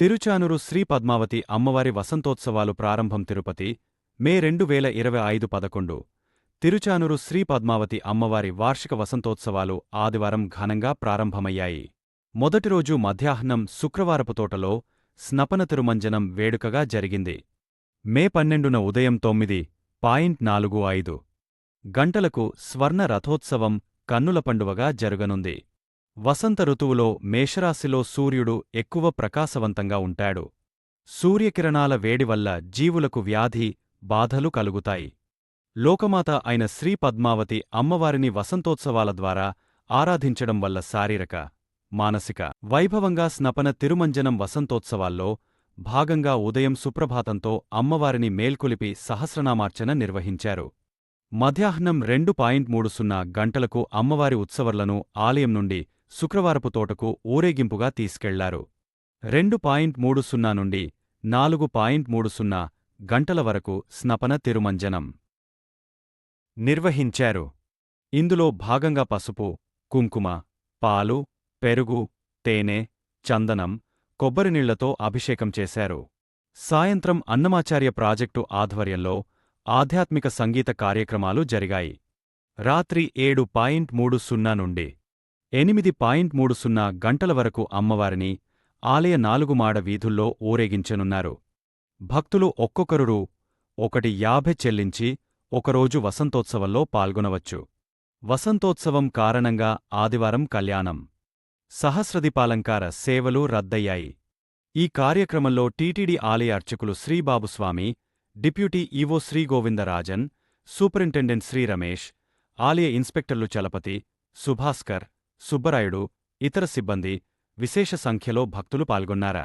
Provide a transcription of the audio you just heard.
తిరుచానూరు శ్రీ పద్మావతి అమ్మవారి వసంతోత్సవాలు ప్రారంభం తిరుపతి మే రెండు వేల ఇరవై ఐదు పదకొండు. తిరుచానూరు శ్రీ పద్మావతి అమ్మవారి వార్షిక వసంతోత్సవాలు ఆదివారం ఘనంగా ప్రారంభమయ్యాయి. మొదటి రోజు మధ్యాహ్నం శుక్రవారపు తోటలో స్నపన తిరుమంజనం వేడుకగా జరిగింది. మే పన్నెండున ఉదయం తొమ్మిది పాయింట్ నాలుగు ఐదు గంటలకు స్వర్ణ రథోత్సవం కన్నుల పండువగా జరగనుంది. వసంత ఋతువులో మేషరాశిలో సూర్యుడు ఎక్కువ ప్రకాశవంతంగా ఉంటాడు. సూర్యకిరణాల వేడివల్ల జీవులకు వ్యాధి బాధలు కలుగుతాయి. లోకమాత అయిన శ్రీ పద్మావతి అమ్మవారిని వసంతోత్సవాల ద్వారా ఆరాధించడం వల్ల శారీరక మానసిక వైభవంగా స్నపన తిరుమంజనం వసంతోత్సవాల్లో భాగంగా ఉదయం సుప్రభాతంతో అమ్మవారిని మేల్కొలిపి సహస్రనామార్చన నిర్వహించారు. మధ్యాహ్నం రెండు పాయింట్ మూడు సున్నా గంటలకు అమ్మవారి ఉత్సవర్లను ఆలయం నుండి శుక్రవారపు తోటకు ఊరేగింపుగా తీసుకెళ్ళారు. రెండు పాయింట్ మూడు సున్నా నుండి నాలుగు పాయింట్ మూడు సున్నా గంటల వరకు స్నపన తిరుమంజనం నిర్వహించారు. ఇందులో భాగంగా పసుపు కుంకుమ పాలు పెరుగు తేనె చందనం కొబ్బరినీళ్ళతో అభిషేకం చేశారు. సాయంత్రం అన్నమాచార్య ప్రాజెక్టు ఆధ్వర్యంలో ఆధ్యాత్మిక సంగీత కార్యక్రమాలు జరిగాయి. రాత్రి ఏడు పాయింట్ మూడు సున్నా నుండి ఎనిమిది పాయింట్ మూడు సున్నా గంటల వరకు అమ్మవారిని ఆలయ నాలుగు మాడ వీధుల్లో ఊరేగించనున్నారు. భక్తులు ఒక్కొక్కరు ఒకటి యాభై చెల్లించి ఒకరోజు వసంతోత్సవంలో పాల్గొనవచ్చు. వసంతోత్సవం కారణంగా ఆదివారం కళ్యాణం. సహస్రదీపాలంకార సేవలు రద్దయ్యాయి. ఈ కార్యక్రమంలో టీటీడీ ఆలయ అర్చకులు Sri Babu Swamy deputy EO Sri Govindarajan superintendent Sri Ramesh ఆలయ ఇన్స్పెక్టర్లు చలపతి సుభాస్కర్ సుబ్బరాయుడు ఇతర సిబ్బంది విశేష సంఖ్యలో భక్తులు పాల్గొన్నారా?